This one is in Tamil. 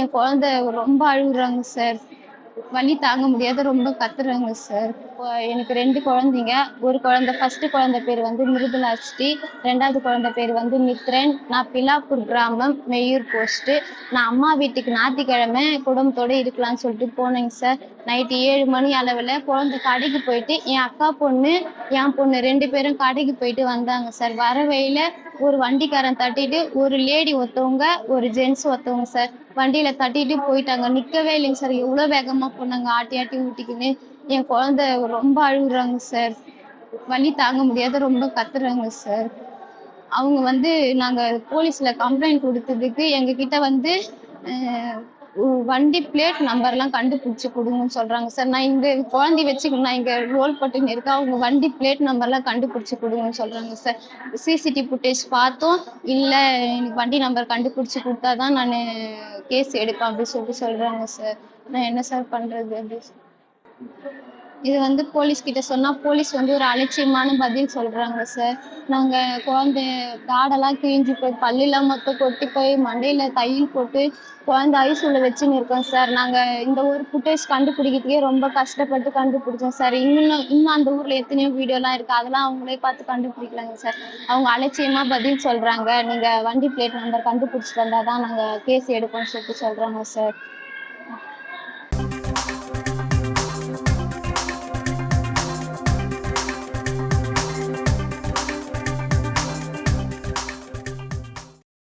என் குழந்தை ரொம்ப அழுகுறாங்க சார் வலி தாங்க முடியாத ரொம்ப கத்துறாங்க சார் எனக்கு ரெண்டு குழந்தைங்க. ஒரு குழந்தை ஃபர்ஸ்ட் குழந்தை பேர் வந்து மிருதுலாஷ்டி ரெண்டாவது குழந்தை பேர் வந்து மித்ரன். நான் பிலாப்பூர் கிராமம் மெய்யூர் போஸ்ட்டு. நான் அம்மா வீட்டுக்கு ஞாயிற்றுக்கிழமை குடும்பத்தோட இருக்கலாம்னு சொல்லிட்டு போனேங்க சார் நைட்டு ஏழு மணி அளவில் குழந்தை கடைக்கு போயிட்டு என் அக்கா பொண்ணு என் பொண்ணு ரெண்டு பேரும் கடைக்கு போயிட்டு வந்தாங்க சார் வர வழியில் ஒரு வண்டிக்காரன் தட்டிட்டு ஒரு லேடி ஒருத்தவங்க ஒரு ஜென்ஸ் ஒருத்தவங்க சார் வண்டியில தட்டிட்டு போயிட்டாங்க. நிக்கவே இல்லைங்க சார் எவ்வளவு வேகமா போனாங்க. ஆட்டி ஆட்டி ஊட்டிக்கின்னு. என் குழந்தை ரொம்ப அழுகுறாங்க சார் வலி தாங்க முடியாத ரொம்ப கத்துறாங்க சார் அவங்க வந்து நாங்க போலீஸ்ல கம்ப்ளைண்ட் கொடுத்ததுக்கு எங்க கிட்ட வந்து வண்டி பிளேட் நம்பர்லாம் கண்டுபிடிச்சு கொடுங்கன்னு சொல்றாங்க. சார் நான் இங்க குழந்தை வச்சு நான் இங்க ரோல் பட்டுன்னு இருக்கேன். அவங்க வண்டி பிளேட் நம்பர்லாம் கண்டுபிடிச்சு கொடுங்கன்னு சொல்றாங்க சார். சிசிடிவி ஃபுட்டேஜ் பார்த்தோம். இல்ல எனக்கு வண்டி நம்பர் கண்டுபிடிச்சு கொடுத்தாதான் நான் கேஸ் எடுப்பேன் அப்படின்னு சொல்லிட்டு சொல்றாங்க சார். நான் என்ன சார் பண்றது அப்படி இது வந்து போலீஸ் கிட்ட சொன்னா போலீஸ் வந்து ஒரு அலட்சியமான பதில் சொல்றாங்க சார் நாங்க குழந்தை தாடெல்லாம் கிழிஞ்சு போய் பல்லிலாம் மொத்தம் கொட்டி போய் மண்டையில தையல் போட்டு குழந்தை ஐசூல வச்சுன்னு இருக்கோம் சார் நாங்க இந்த ஒரு ஃபுட்டேஜ் கண்டுபிடிக்கிறதுக்கே ரொம்ப கஷ்டப்பட்டு கண்டுபிடிச்சோம் சார் இன்னும் இன்னும் அந்த ஊர்ல எத்தனையோ வீடியோலாம் இருக்கு. அதெல்லாம் அவங்களே பார்த்து கண்டுபிடிக்கலாங்க சார் அவங்க அலட்சியமா பதில் சொல்றாங்க. நீங்க வண்டி பிளேட் நம்பர் கண்டுபிடிச்சிட்டு வந்தாதான் நாங்க கேஸ் எடுப்போம்னு சொல்லிட்டு சொல்றாங்க சார்